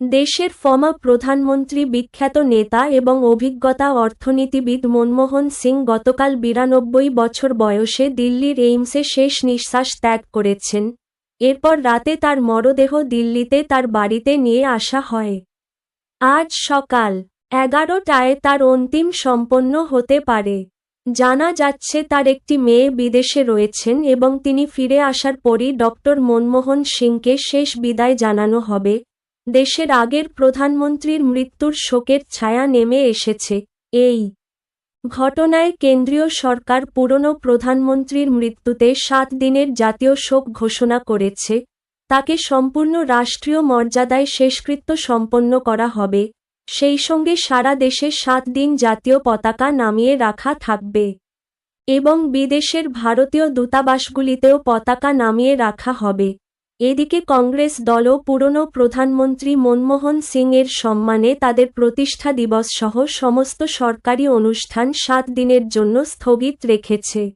দেশের ফর্মা প্রধানমন্ত্রী বিখ্যাত নেতা এবং অভিজ্ঞতা অর্থনীতিবিদ মনমোহন সিং গতকাল বিরানব্বই বছর বয়সে দিল্লির এইমসে শেষ নিঃশ্বাস ত্যাগ করেছেন। এরপর রাতে তার মরদেহ দিল্লিতে তার বাড়িতে নিয়ে আসা হয়। আজ সকাল এগারোটায় তার অন্তিম সম্পন্ন হতে পারে। জানা যাচ্ছে তার একটি মেয়ে বিদেশে রয়েছেন এবং তিনি ফিরে আসার পরই ডক্টর মনমোহন সিংকে শেষ বিদায় জানানো হবে। দেশের আগের প্রধানমন্ত্রীর মৃত্যুর শোকের ছায়া নেমে এসেছে। এই ঘটনায় কেন্দ্রীয় সরকার পুরনো প্রধানমন্ত্রীর মৃত্যুতে সাত দিনের জাতীয় শোক ঘোষণা করেছে। তাকে সম্পূর্ণ রাষ্ট্রীয় মর্যাদায় শেষকৃত্য সম্পন্ন করা হবে। সেই সঙ্গে সারা দেশে সাত দিন জাতীয় পতাকা নামিয়ে রাখা থাকবে। এবং বিদেশের ভারতীয় দূতাবাসগুলিতেও পতাকা নামিয়ে রাখা হবে। এদিকে কংগ্রেস দলও পুরনো প্রধানমন্ত্রী মনমোহন সিং এর সম্মানে তাদের প্রতিষ্ঠা দিবস সহ সমস্ত সরকারি অনুষ্ঠান সাত দিনের জন্য স্থগিত রেখেছে।